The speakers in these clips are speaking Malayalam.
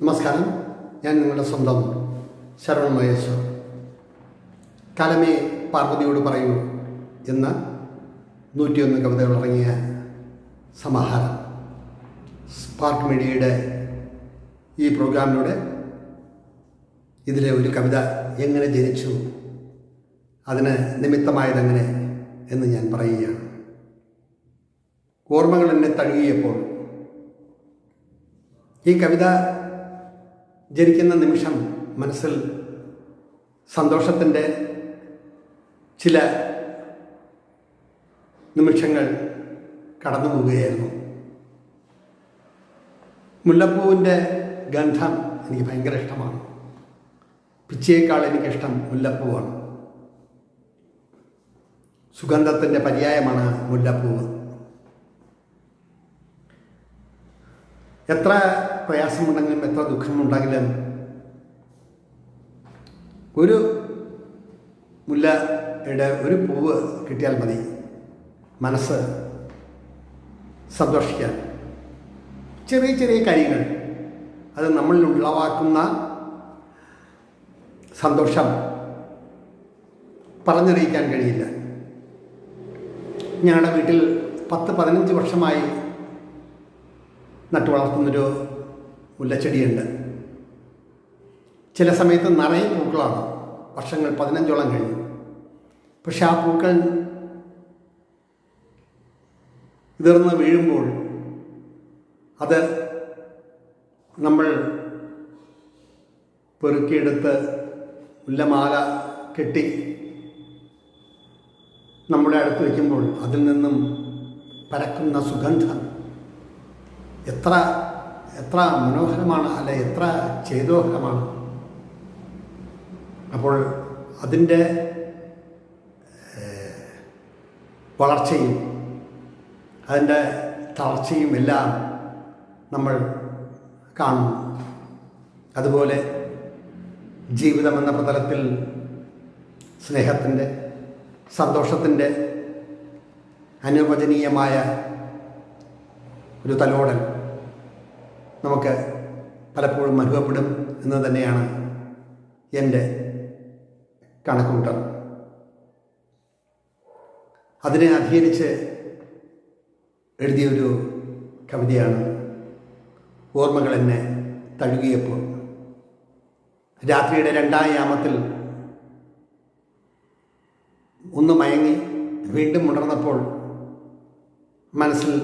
നമസ്കാരം. ഞാൻ നിങ്ങളുടെ സ്വന്തം ശരവൺ മഹേശ്വർ. കലമേ പാർവതിയോട് പറയൂ എന്ന നൂറ്റിയൊന്ന് കവിതകൾ ഇറങ്ങിയ സമാഹാരം. സ്പാർക്ക് മീഡിയയുടെ ഈ പ്രോഗ്രാമിലൂടെ ഇതിലെ ഒരു കവിത എങ്ങനെ ജനിച്ചു അതിന് നിമിത്തമായതെങ്ങനെ എന്ന് ഞാൻ പറയുകയാണ്. ഓർമ്മകൾ എന്നെ തഴുകിയപ്പോൾ ഈ കവിത ജനിക്കുന്ന നിമിഷം മനസ്സിൽ സന്തോഷത്തിന്റെ ചില നിമിഷങ്ങൾ കടന്നു പോവുകയായിരുന്നു. മുല്ലപ്പൂവിന്റെ ഗന്ധം എനിക്ക് ഭയങ്കര ഇഷ്ടമാണ്. പിച്ചയേക്കാൾ എനിക്കിഷ്ടം മുല്ലപ്പൂവാണ്. സുഗന്ധത്തിന്റെ പര്യായമാണ് മുല്ലപ്പൂവ്. എത്ര പ്രയാസമുണ്ടെങ്കിലും എത്ര ദുഃഖമുണ്ടെങ്കിലും ഒരു മുല്ലയുടെ ഒരു പൂവ് കിട്ടിയാൽ മതി. മനസ്സ് സന്തോഷിക്കാൻ. ചെറിയ ചെറിയ കാര്യങ്ങൾ. അത് നമ്മളിൽ ഉളവാക്കുന്ന സന്തോഷം പറഞ്ഞറിയിക്കാൻ കഴിയില്ല. ഞങ്ങളുടെ വീട്ടിൽ പത്ത് പതിനഞ്ച് വർഷമായി നട്ടു വളർത്തുന്നൊരു മുല്ലച്ചെടിയുണ്ട് ചില സമയത്ത് നിറയെ പൂക്കളാണ്. വർഷങ്ങൾ പതിനഞ്ചോളം കഴിഞ്ഞു. പക്ഷെ ആ പൂക്കൾ വിതർന്ന് വീഴുമ്പോൾ അത് നമ്മൾ പെറുക്കിയെടുത്ത് മുല്ലമാല കെട്ടി നമ്മുടെ അടുത്ത് വയ്ക്കുമ്പോൾ അതിൽ നിന്നും പരക്കുന്ന സുഗന്ധം. എത്ര എത്ര മനോഹരമാണ് അല്ലെ എത്ര ചേതോഹരമാണ്. അപ്പോൾ അതിന്റെ വളർച്ചയും അതിന്റെ തളർച്ചയും എല്ലാം നമ്മൾ കാണുന്നു. അതുപോലെ ജീവിതമെന്ന പ്രതലത്തിൽ സ്നേഹത്തിന്റെ സന്തോഷത്തിന്റെ അനുവചനീയമായ ഒരു തലോടൽ നമുക്ക് പലപ്പോഴും അനുഭവപ്പെടും എന്ന് തന്നെയാണ് എന്റെ കണക്കുകൂട്ടൽ. അതിനെ അധികരിച്ച് എഴുതിയൊരു കവിതയാണ് ഓർമ്മകൾ എന്നെ തഴുകിയപ്പോൾ. രാത്രിയുടെ രണ്ടാം യാമത്തിൽ ഒന്ന് മയങ്ങി വീണ്ടും ഉണർന്നപ്പോൾ മനസ്സിൽ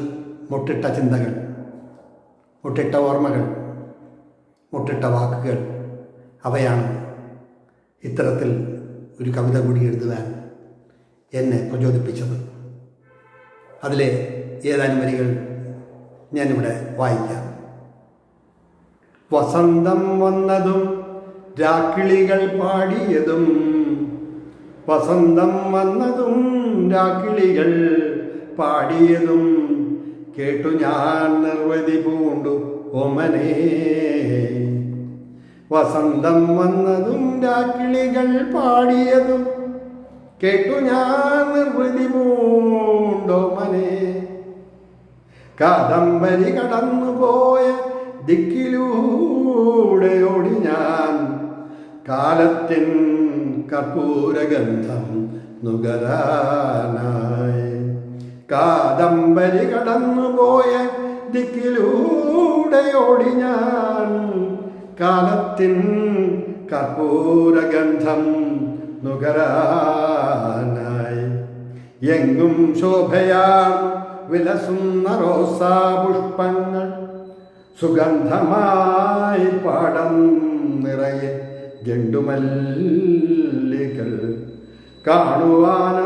മുട്ടിട്ട ചിന്തകൾ. മുട്ടിട്ട ഓർമ്മകൾ മുട്ടിട്ട വാക്കുകൾ അവയാണ് ഇത്തരത്തിൽ ഒരു കവിത കൂടി എഴുതുവാൻ എന്നെ പ്രചോദിപ്പിച്ചത്. അതിലെ ഏതാനും വരികൾ ഞാനിവിടെ വായിക്കാം. വസന്തം വന്നതും രാക്കിളികൾ പാടിയതും വസന്തം വന്നതും രാക്കിളികൾ പാടിയതും കേട്ടു ഞാൻ നിർവധി പൂണ്ടു ഒമനേ വസന്തം വന്നതും രാക്കിളികൾ പാടിയതും കേട്ടു ഞാൻ നിർവൃതി പൂണ്ടോമനെ കാദംബരി കടന്നുപോയ ദിക്കിലൂടെ ഓടി ഞാൻ. കാലത്തിൻ കർപ്പൂരഗന്ധം നുകരാനായി. കാദംബരി കടന്നുപോയ ദിക്കിലൂടെ ഓടി ഞാൻ. കാലത്തിൻ കർപ്പൂരഗന്ധം നുകരാനായി. എങ്ങും ശോഭയാം വിലസുന്ന റോസാ പുഷ്പങ്ങൾ സുഗന്ധമായി പാടം നിറയെ ഗണ്ടുമല്ലികൾ കാണുവാനന്ദുരസം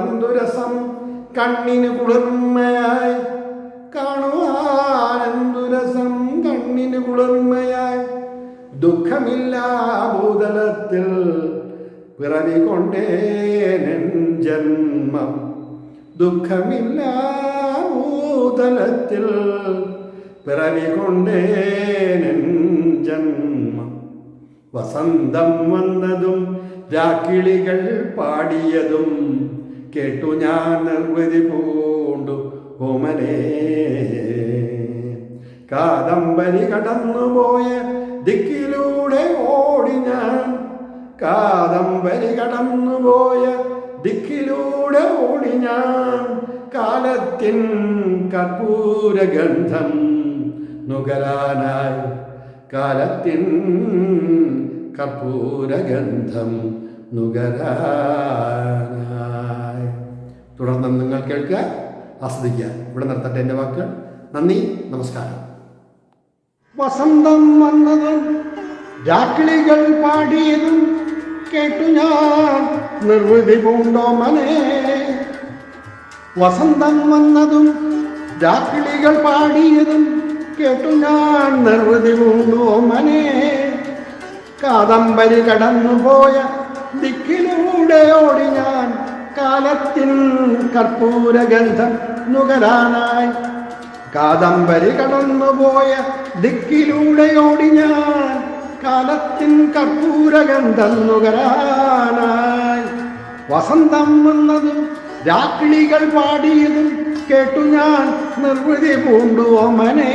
കണ്ണിന് കുളിർമയായി കാണുവാനന്ദുരസം കണ്ണിന് കുളിർമയായി. ദുഃഖമില്ലാ ഭൂതലത്തിൽ പിറവി കൊണ്ടേ ജന്മം ദുഃഖമില്ലാ ഭൂതലത്തിൽ പിറവി കൊണ്ടേ ജന്മം വസന്തം വന്നതും രാക്കിളികൾ പാടിയതും കേട്ടു ഞാൻ നിർവതി പൂണ്ടു ഓമനേ. കാദംബരി കടന്നുപോയ ദിക്കിലൂടെ ഓടി ഞാൻ. കാദംബരി കടന്നുപോയ ദിക്കിലൂടെ ഓടി ഞാൻ. കാലത്തിൻ കർപ്പൂരഗന്ധം നുകരാനായി. കാലത്തിൻ കർപ്പൂരഗന്ധം നുകരാനായി. തുടർന്ന് നിങ്ങൾ കേൾക്കുക ആസ്വദിക്കുക. ഇവിടെ നിർത്തട്ടെ എന്റെ വാക്കുകൾ. നന്ദി നമസ്കാരം. വസന്തം വന്നതും രാക്കിളികൾ പാടിയതും കേട്ടു ഞാൻ നിർവൃതി പൂണ്ടോ മനെ. വസന്തം വന്നതും രാക്കിളികൾ പാടിയതും കേട്ടു ഞാൻ നിർവൃതി പൂണ്ടോ മനെ. കാദംബരി കടന്നുപോയ ദിക്കിലൂടെ ഓടി ഞാൻ കാലത്തിൻ കർപ്പൂരഗന്ധം നുകരാനായി കാദംബരി കടന്നുപോയ ദിക്കിലൂടെയോടി ഞാൻ കാലത്തിൻ കർപ്പൂരഗന്ധം നുകരാനായി. വസന്തം വന്നതും രാക്കിളികൾ പാടിയതും കേട്ടു ഞാൻ നിർവൃതി പൂണ്ടു ഓമനെ.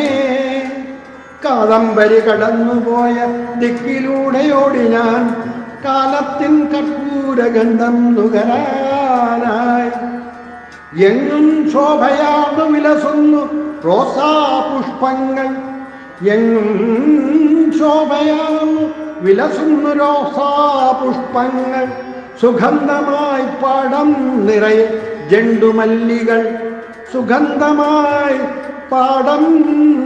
കാദംബരി കടന്നുപോയ ദിക്കിലൂടെയോടി ഞാൻ കാലത്തിൻ കർപ്പൂരഗന്ധം നുകരാനായി എങ്ങും ശോഭയാർന്നു വിലസുന്നു റോസാ പുഷ്പങ്ങൾ. എങ്ങും ശോഭയാർന്നു വിലസുന്നു റോസാ പുഷ്പങ്ങൾ. സുഗന്ധമായി പാടം നിറയെ ജണ്ടുമല്ലികൾ. സുഗന്ധമായി പാടം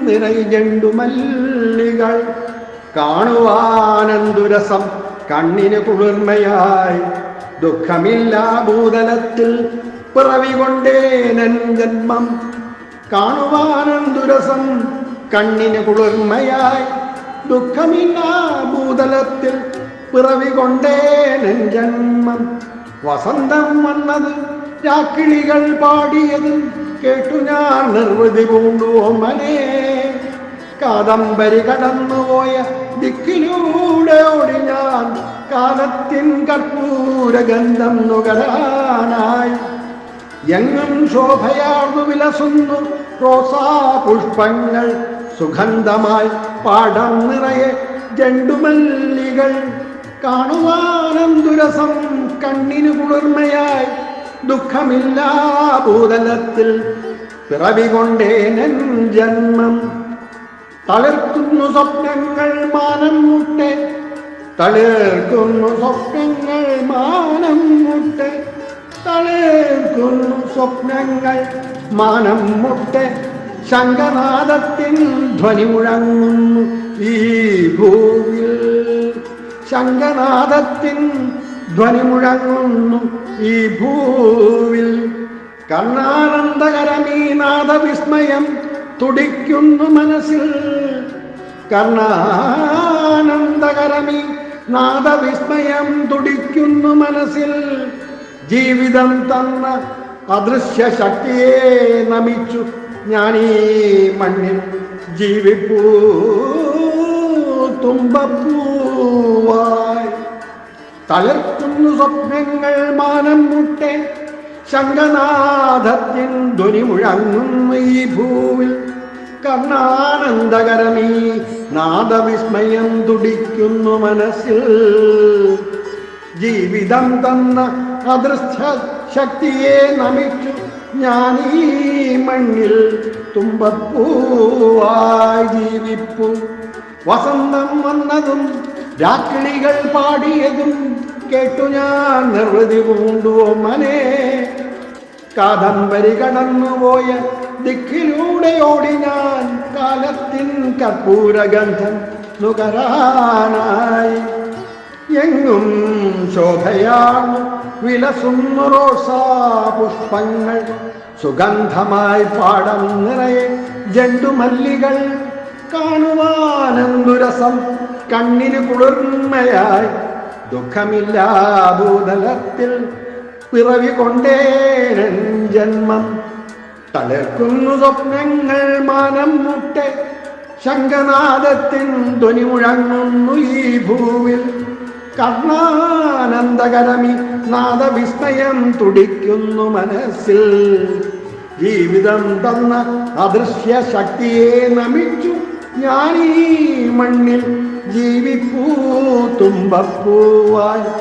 നിറയെ ജണ്ടുമല്ലികൾ. കാണുവാനന്തുരസം കണ്ണിന് കുളിർമയായി. ദുഃഖമില്ല ഭൂതലത്തിൽ പിറവി കൊണ്ടേനൻ ജന്മം. കാണുവാനും ദുരസം കണ്ണിന് കുളിർമയായി. ദുഃഖമില്ലാ ഭൂതലത്തിൽ പിറവി കൊണ്ടേനൻ ജന്മം. വസന്തം വന്നത് രാക്കിളികൾ പാടിയത് കേട്ടു ഞാൻ നിർവൃതി പൂണ്ടു ഓമനേ. കാദംബരി കടന്നുപോയ ദിക്കിലൂടെ ഓടി ഞാൻ കാലത്തിൻ കർപ്പൂരഗന്ധം നുകരാനായി. എങ്ങും ശോഭയാർന്നു വിലസുന്നു റോസാ പുഷ്പങ്ങൾ. സുഗന്ധമായി പാടം നിറയെ ജണ്ടുമല്ലികൾ. കാണുവാനന്തുരസം കണ്ണിനു കുളിർമയായി. ദുഃഖമില്ലാ ഭൂതലത്തിൽ പിറവി കൊണ്ടേനൻ ജന്മം തളർത്തുന്നു സ്വപ്നങ്ങൾ മാനം മുട്ടെ തളിർക്കുന്നു സ്വപ്നങ്ങൾ മാനം മുട്ടെ. തളിർക്കുന്നു സ്വപ്നങ്ങൾ മാനം മുട്ടെ. ശങ്കനാഥത്തിൽ ധ്വനി മുഴങ്ങുന്നു ഈ ഭൂവിൽ ശംഖനാദത്തിൻ ധ്വനി മുഴങ്ങുന്നു ഈ ഭൂവിൽ. കർണാനന്ദകരമീനാഥ വിസ്മയം തുടിക്കുന്നു മനസ്സിൽ. കർണാനന്ദകരമി നാദവിസ്മയം തുടിക്കുന്നു മനസ്സിൽ. ജീവിതം തന്ന അദൃശ്യ ശക്തിയെ നമിച്ചു. ഞാനീ മണ്ണിൽ ജീവിപ്പൂ തുമ്പപ്പൂവായി. തളർത്തുന്നു സ്വപ്നങ്ങൾ മാനം മുട്ടെ. ശങ്കനാഥത്തിൻ ധ്വനി മുഴങ്ങുന്നു ഈ ഭൂവിൽ. കർണാനന്ദകരമീ നാദവിസ്മയം തുടിക്കുന്നു മനസ്സിൽ. ജീവിതം തന്ന അദൃശ്യ ശക്തിയെ നമിച്ചു ഞാൻ ഈ മണ്ണിൽ തുമ്പപ്പൂവായി ജീവിപ്പു. വസന്തം വന്നതും രാക്കിളികൾ പാടിയതും കേട്ടു ഞാൻ നിർവൃതി പൂണ്ടുവോ മനെ. കാദംബരി കടന്നുപോയ ദിക്കിലൂടെ ഓടി ഞാൻ കാലത്തിൻ കർപ്പൂരഗന്ധം നുകരാനായി. എങ്ങും ശോഭയാണ് വിലസുന്നു റോസാ പുഷ്പങ്ങൾ സുഗന്ധമായി പാടം നിറയെ ജണ്ടുമല്ലികൾ കാണുവാനന്ദുരസം കണ്ണിന് കുളിർമയായി ദുഃഖമില്ലാ ഭൂതലത്തിൽ പിറവി കൊണ്ടേരൻ ജന്മം തളർക്കുന്നു സ്വപ്നങ്ങൾ മനം മുട്ടെ. ശംഖനാദത്തിൻ ധ്വനി മുഴങ്ങുന്നു ഈ ഭൂവിൽ. കർണാനന്ദകരമി നാദവിസ്മയം തുടിക്കുന്നു മനസ്സിൽ. ജീവിതം തന്ന അദൃശ്യ ശക്തിയെ നമിച്ചു ഈ മണ്ണിൽ ജീവിപ്പൂ തുമ്പപ്പൂവായി.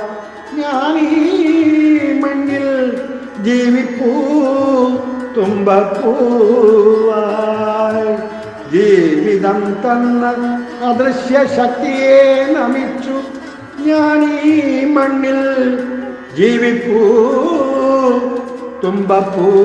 ഞാനീ മണ്ണിൽ ജീവിപ്പൂ തുമ്പപ്പൂവായി. ജീവിതം തന്ന അദൃശ്യ ശക്തിയെ നമിച്ചു. ഞാൻ ഈ മണ്ണിൽ ജീവിപ്പൂ തുമ്പപ്പൂവായി.